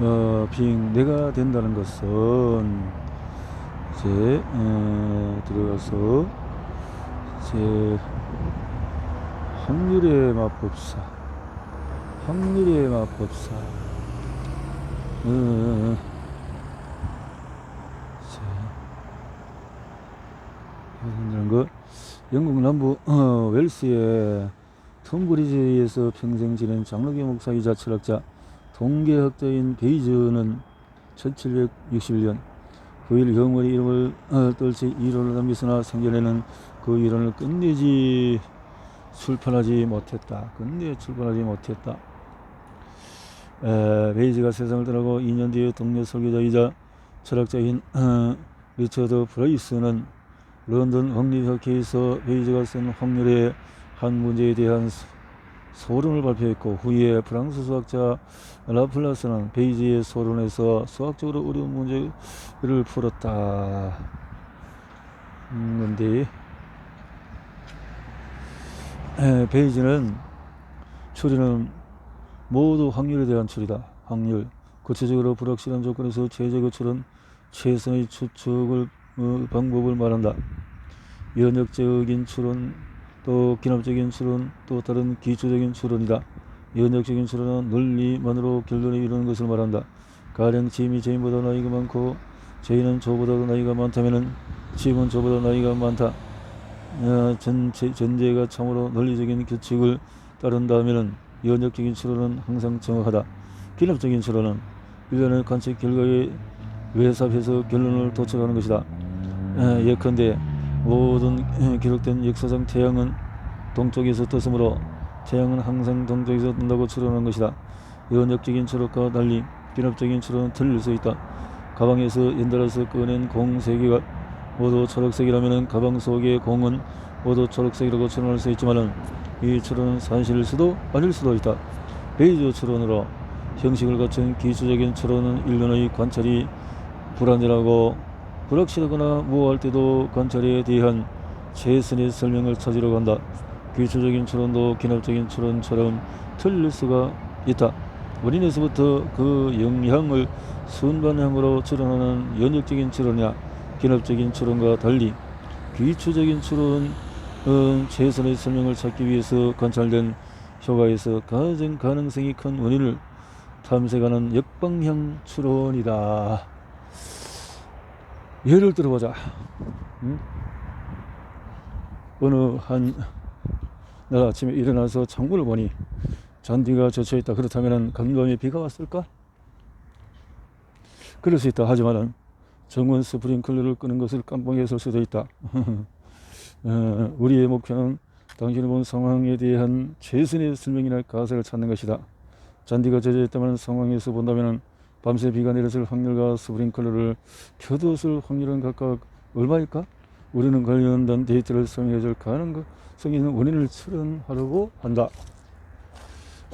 어, 비행내가 된다는 것은 이제 에, 들어가서 이제 확률의 마법사 확률의 마법사. 어, 자, 이런 거 영국 남부 어, 웰스의 톰브리지에서 평생 지낸 장로교 목사이자 철학자 동계학자인 베이저는 1761년 9일 영원히 이름을 어, 떨치 이론을 남겼으나 생전에는 그 이론을 끝내지 출판하지 못했다. 끝내 출판하지 못했다. 에, 베이지가 세상을 떠나고 2년 뒤에 동료 설교자이자 철학자인 어, 리처드 브레이스는 런던 확률학회에서 베이지가 쓴 확률의 한 문제에 대한 소- 소론을 발표했고 후에 프랑스 수학자 라플라스는 베이지의 소론에서 수학적으로 어려운 문제를 풀었다. 음, 근데 에, 베이지는 추리는 모두 확률에 대한 추리다. 확률. 구체적으로 불확실한 조건에서 최저 거출은 최선의 추측을 어, 방법을 말한다. 연역적인 추론, 또 기납적인 추론, 또 다른 기초적인 추론이다. 연역적인 추론은 논리만으로 결론을 이루는 것을 말한다. 가령 짐이 제인보다 나이가 많고 제인은 저보다 나이가 많다면은 짐은 저보다 나이가 많다. 어, 전체, 전제가 참으로 논리적인 규칙을 따른다면은 연역적인 추론은 항상 정확하다. 기납적인 추론은 일련의 관측 결과에 외삽해서 결론을 도출하는 것이다. 에, 예컨대 모든 에, 기록된 역사상 태양은 동쪽에서 떴으므로 태양은 항상 동쪽에서 뜬다고 추론한 것이다. 연역적인 추론과 달리 기납적인 추론은 틀릴 수 있다. 가방에서 연달아서 꺼낸 공 세 개가 모두 초록색이라면 가방 속의 공은 모두 초록색이라고 추론할 수 있지만은 이 추론은 사실일 수도 아닐 수도 있다. 베이저 추론으로 형식을 갖춘 기초적인 추론은 일련의 관찰이 불안전하고 불확실하거나 모호할 때도 관찰에 대한 최선의 설명을 찾으려고 한다. 기초적인 추론도 기납적인 추론처럼 틀릴 수가 있다. 원인에서부터 그 영향을 순반향으로 추론하는 연역적인 추론이나 기납적인 추론과 달리 기초적인 추론은 최선의 설명을 찾기 위해서 관찰된 효과에서 가장 가능성이 큰 원인을 탐색하는 역방향 추론이다. 예를 들어보자. 응? 어느 한 날 아침에 일어나서 창문을 보니 잔디가 젖혀 있다. 그렇다면 간밤에 비가 왔을까? 그럴 수 있다. 하지만은 정원 스프링클러를 끄는 것을 깜빡했을 수도 있다. 어, 우리의 목표는 당신이 본 상황에 대한 최선의 설명이나 가설을 찾는 것이다. 잔디가 젖어 있다면 상황에서 본다면 밤새 비가 내렸을 확률과 스프링클러를 켜두었을 확률은 각각 얼마일까? 우리는 관련된 데이터를 설명해줄 가능성이 있는 원인을 추론하려고 한다.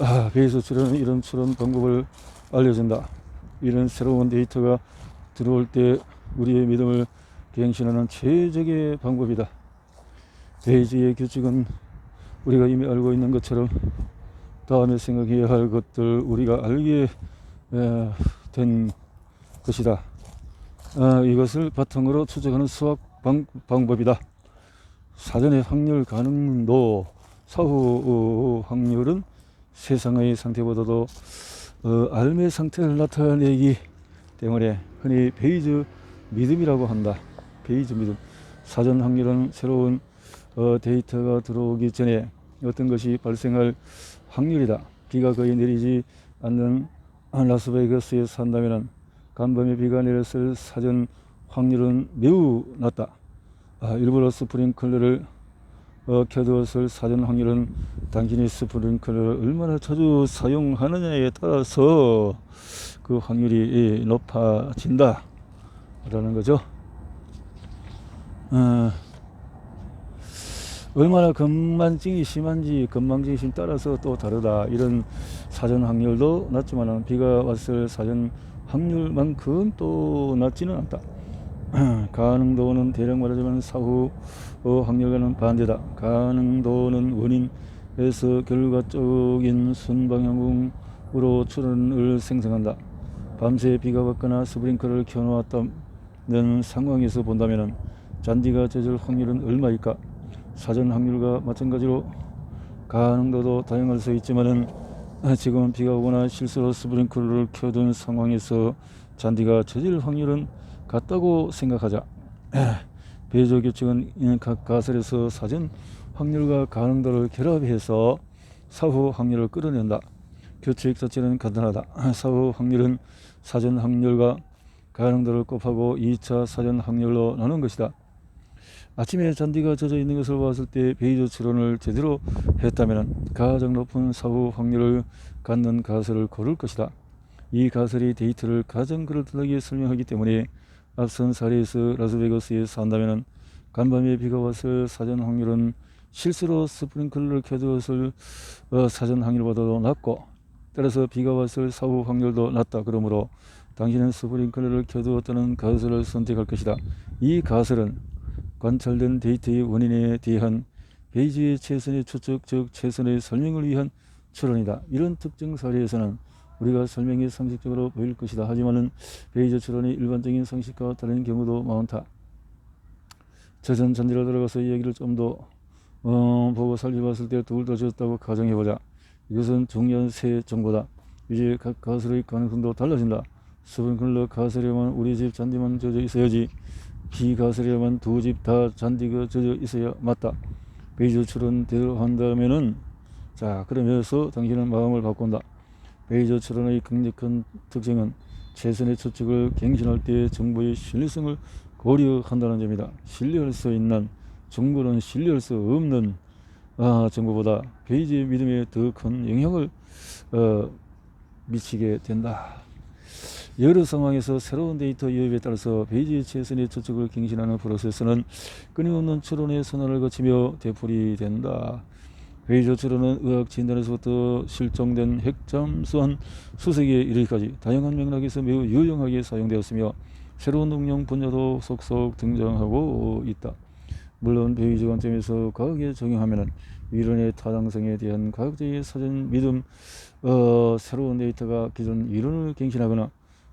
아, 배수 추론은 이런 추론 방법을 알려준다. 이런 새로운 데이터가 들어올 때 우리의 믿음을 갱신하는 최적의 방법이다. 베이지의 규칙은 우리가 이미 알고 있는 것처럼 다음에 생각해야 할 것들 우리가 알게 에, 된 것이다. 아, 이것을 바탕으로 추적하는 수학 방, 방법이다. 사전의 확률 가능도 사후 어, 확률은 세상의 상태보다도 어, 알의 상태를 나타내기 때문에 흔히 베이즈 믿음이라고 한다. 베이즈 믿음. 사전 확률은 새로운 어, 데이터가 들어오기 전에 어떤 것이 발생할 확률이다. 비가 거의 내리지 않는 라스베이거스에 산다면 간밤에 비가 내렸을 사전 확률은 매우 낮다. 아, 일부러 스프링클러를 어, 켜두었을 사전 확률은 당신이 스프링클러를 얼마나 자주 사용하느냐에 따라서 그 확률이 예, 높아진다. 라는 거죠. 어, 얼마나 건망증이 심한지 건망증이 심 따라서 또 다르다. 이런 사전 확률도 낮지만 비가 왔을 사전 확률만큼 또 낮지는 않다. 가능도는 대략 말하자면 사후 어, 확률과는 반대다. 가능도는 원인에서 결과적인 순방향으로 추론을 생성한다. 밤새 비가 왔거나 스프링클러를 켜놓았다는 상황에서 본다면 잔디가 젖을 확률은 얼마일까? 사전 확률과 마찬가지로 가능도도 다양할 수 있지만은 지금은 비가 오거나 실수로 스프링클러를 켜둔 상황에서 잔디가 젖을 확률은 같다고 생각하자. 배조 규칙은 각 가설에서 사전 확률과 가능도를 결합해서 사후 확률을 끌어낸다. 규칙 자체는 간단하다. 사후 확률은 사전 확률과 가능도를 곱하고 2차 사전 확률로 나눈 것이다. 아침에 잔디가 젖어 있는 것을 봤을 때 베이저 추론을 제대로 했다면 가장 높은 사후 확률을 갖는 가설을 고를 것이다. 이 가설이 데이터를 가장 그럴듯하게 설명하기 때문에 앞선 사례에서 라스베가스에 산다면 간밤에 비가 왔을 사전 확률은 실수로 스프링클러를 켜두었을 어, 사전 확률보다도 낮고 따라서 비가 왔을 사후 확률도 낮다. 그러므로 당신은 스프링클러를 켜두었다는 가설을 선택할 것이다. 이 가설은 관찰된 데이터의 원인에 대한 베이지의 최선의 추측 즉 최선의 설명을 위한 추론이다. 이런 특정 사례에서는 우리가 설명이 상식적으로 보일 것이다. 하지만은 베이저 추론이 일반적인 상식과 다른 경우도 많다. 저전 전지로 들어가서 이야기를 좀더 어, 보고 살펴봤을 때 둘다 졌다고 가정해보자. 이것은 중요한 새 정보다. 이제 각 가설의 가능성도 달라진다. 스프링클러 가설에만 우리 집 잔디만 젖어 있어야지. 비가설에만 두집 다 잔디가 젖어 있어야 맞다. 베이저 추론대로 한다면은 자 그러면서 당신은 마음을 바꾼다. 베이저 추론의 강력한 특징은 최선의 추측을 갱신할 때 정보의 신뢰성을 고려한다는 점이다. 신뢰할 수 있는 정보는 신뢰할 수 없는 아, 정보보다 베이지의 믿음에 더 큰 영향을 어, 미치게 된다. 여러 상황에서 새로운 데이터 유입에 따라서 베이지의 최선의 추측을 갱신하는 프로세스는 끊임없는 추론의 선언을 거치며 되풀이된다. 베이저 추론은 의학 진단에서부터 실종된 핵잠수한 수색에 이르기까지 다양한 맥락에서 매우 유용하게 사용되었으며 새로운 응용 분야도 속속 등장하고 있다. 물론 베이저 관점에서 과학에 적용하면 이론의 타당성에 대한 과학적인 사전 믿음, 어, 새로운 데이터가 기존 이론을 갱신하거나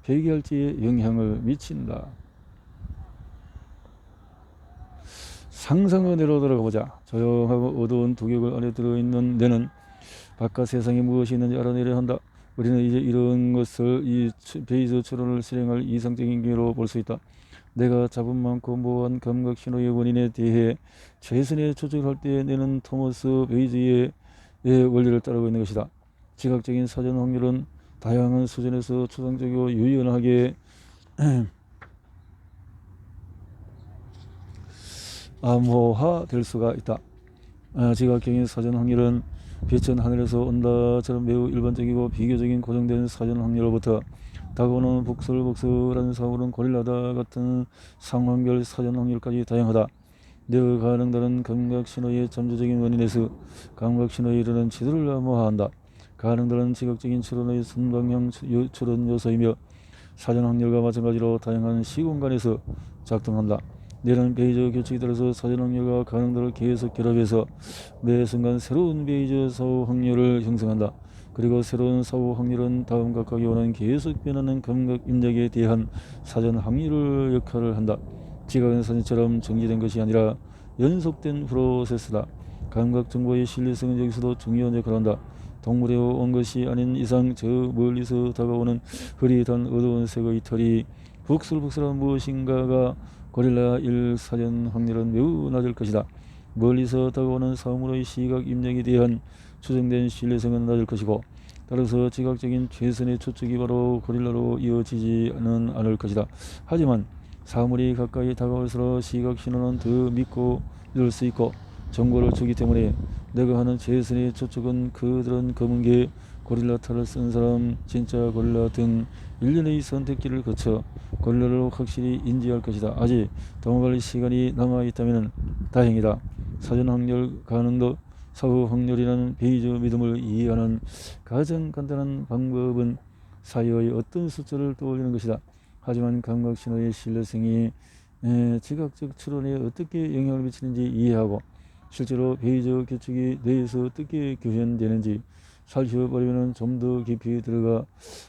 폐기할지에 영향을 미친다. 상상의 내로 들어가 보자. 조용하고 어두운 두격을 안에 들어있는 내는 바깥 세상에 무엇이 있는지 알아내려 한다. 우리는 이제 이런 것을 이 베이저 추론을 실행할 이상적인 경우로 볼 수 있다. 내가 잡음 많고 모호한 감각 신호의 원인에 대해 최선의 추측을 할때 내는 토머스 베이즈의 원리를 따르고 있는 것이다. 지각적인 사전 확률은 다양한 수준에서 추상적이고 유연하게 암호화될 수가 있다. 아, 지각적인 사전 확률은 빛은 하늘에서 온다처럼 매우 일반적이고 비교적인 고정된 사전 확률로부터 다가오는 복설복설한 사고는 고릴라다 같은 상황별 사전 확률까지 다양하다. 내가 가능다는 감각신호의 잠재적인 원인에서 감각신호에 이르는 지도를 암호화한다. 가능다는 지각적인 추론의 순방향 추론 요소이며 사전 확률과 마찬가지로 다양한 시공간에서 작동한다. 내는 베이저 규칙에 따라서 사전 확률과 가능도를 계속 결합해서 매 순간 새로운 베이저 사후 확률을 형성한다. 그리고 새로운 사후 확률은 다음 각각이 오는 계속 변하는 감각 입력에 대한 사전 확률을 역할을 한다. 지각은 사진처럼 정지된 것이 아니라 연속된 프로세스다. 감각 정보의 신뢰성은 여기서도 중요한 역할을 한다. 동물에 온 것이 아닌 이상 저 멀리서 다가오는 흐릿한 어두운 색의 털이 북슬북슬한 무엇인가가 고릴라 일 사전 확률은 매우 낮을 것이다. 멀리서 다가오는 사물의 시각 입력에 대한 추정된 신뢰성은 낮을 것이고 따라서 지각적인 최선의 추측이 바로 고릴라로 이어지지는 않을 것이다. 하지만 사물이 가까이 다가올수록 시각 신호는 더 믿고 믿을 수 있고 정보를 주기 때문에 내가 하는 최선의 추측은 그들은 검은 게 고릴라 탈을 쓴 사람 진짜 고릴라 등 일련의 선택지를 거쳐 고릴라를 확실히 인지할 것이다. 아직 동업할 시간이 남아 있다면 다행이다. 사전 확률 가능도 사후 확률이라는 베이저 믿음을 이해하는 가장 간단한 방법은 사이의 어떤 숫자를 떠올리는 것이다. 하지만 감각 신호의 신뢰성이 지각적 추론에 어떻게 영향을 미치는지 이해하고 실제로 베이저 규칙이 뇌에서 어떻게 교현되는지 살펴버리면 좀 더 깊이 들어가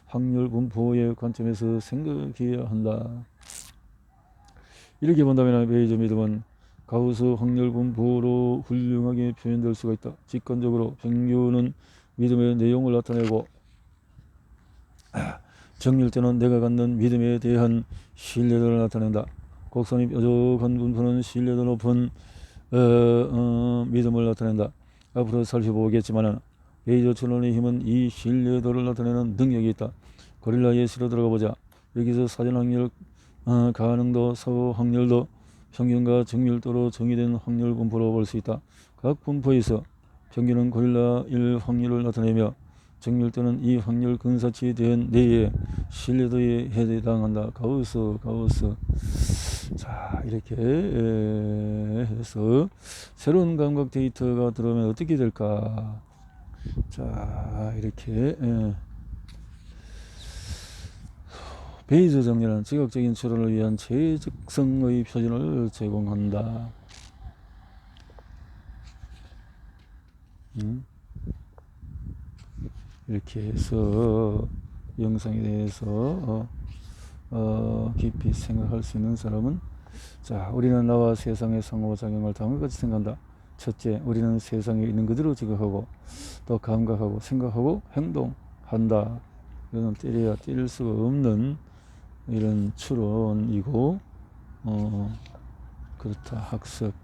확률 분포의 관점에서 생각해야 한다. 이렇게 본다면 베이저 믿음은 가우스 확률 분포로 훌륭하게 표현될 수가 있다. 직관적으로 평균은 믿음의 내용을 나타내고 정밀대는 내가 갖는 믿음에 대한 신뢰도를 나타낸다. 곡선이 뾰족한 분포는 신뢰도 높은 어, 어, 믿음을 나타낸다. 앞으로 살펴보겠지만 베이저 천론의 힘은 이 신뢰도를 나타내는 능력이 있다. 고릴라 예시로 들어가 보자. 여기서 사전 확률 어, 가능도, 사후 확률도 평균과 정밀도로 정의된 확률 분포로 볼 수 있다. 각 분포에서 평균은 고릴라 1 확률을 나타내며 정밀도는 이 확률 근사치에 대한 내의 신뢰도에 해당한다. 가우스, 가우스. 자, 이렇게 에, 해서 새로운 감각 데이터가 들어오면 어떻게 될까? 자, 이렇게 에. 베이저 정리는 지각적인 추론을 위한 최적성의 표준을 제공한다. 음? 이렇게 해서 영상에 대해서 어, 어, 깊이 생각할 수 있는 사람은 자 우리는 나와 세상의 상호작용을 다음과 같이 생각한다. 첫째, 우리는 세상에 있는 그대로 지각하고 또 감각하고 생각하고 행동한다. 이거는 때려야 때릴 수가 없는 이런 추론이고 어, 그렇다 학습이다.